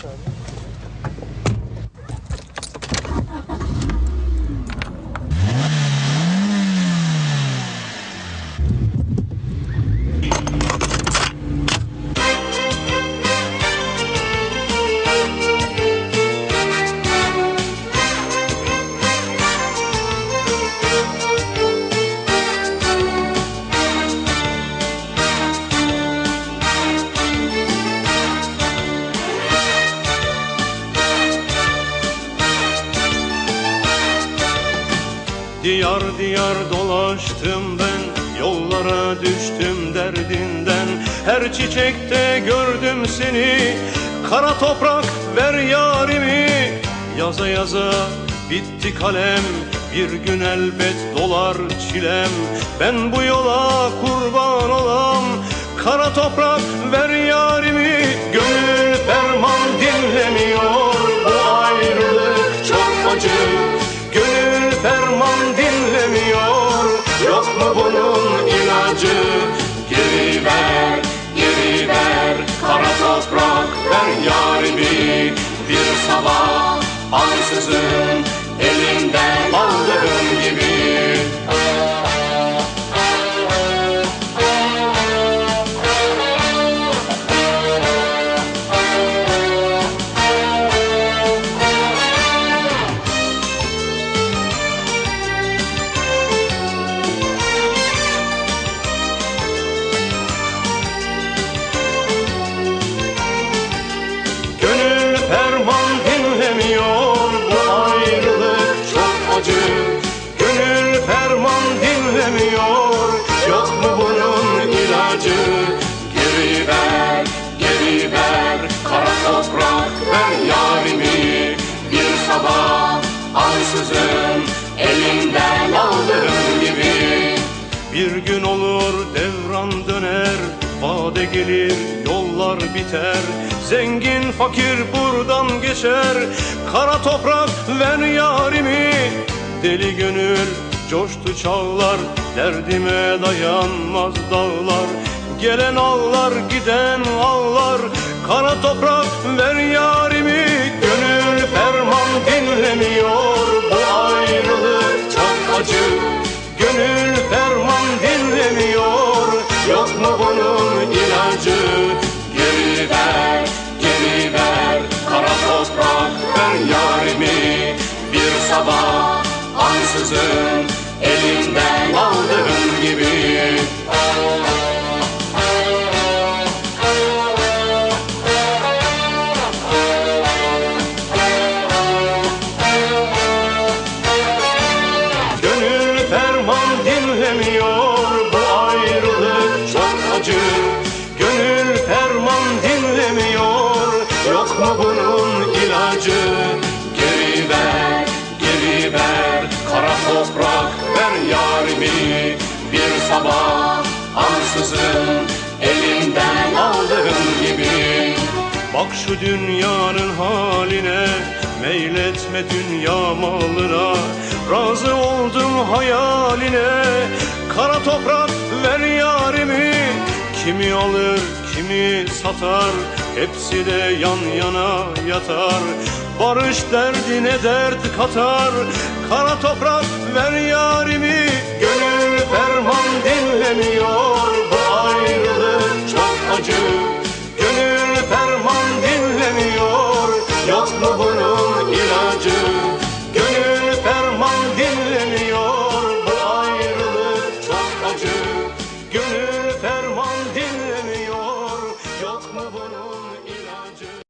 Sorry. Diyar diyar dolaştım ben Yollara düştüm derdinden. Her çiçekte gördüm seni Kara toprak ver yarimi. Yaza yaza bitti kalem Bir gün elbet dolar çilem. Ben bu yola kurban Bir sabah ansızın Elinden ver Kara toprak ver yarimi Bir sabah ansızın Elinden aldığım gibi. Bir gün olur devran döner Vade gelir yollar biter. Zengin fakir buradan geçer Kara toprak ver yarimi. Deli gönül coştu çağlar Derdime dayanmaz dağlar. Gelen ağlar giden ağlar Kara toprak ver yarimi Gönül ferman dinlemiyor. Bu ayrılık çok acı. Gönül ferman dinlemiyor. Yok mu bunun ilacı? Geri ver, geri ver. Kara toprak ver yarimi. Bir sabah ansızın Gönül ferman dinlemiyor. Yok mu bunun ilacı? Geri ver, geri ver. Kara toprak ver yarimi. Bir sabah ansızın Elimden aldığım gibi. Bak şu dünyanın haline Meyletme dünya malına. Razı oldum hayaline. Kara toprak ver Kimi alır kimi satar Hepsi de yan yana yatar. Barış derdine dert katar Kara toprak ver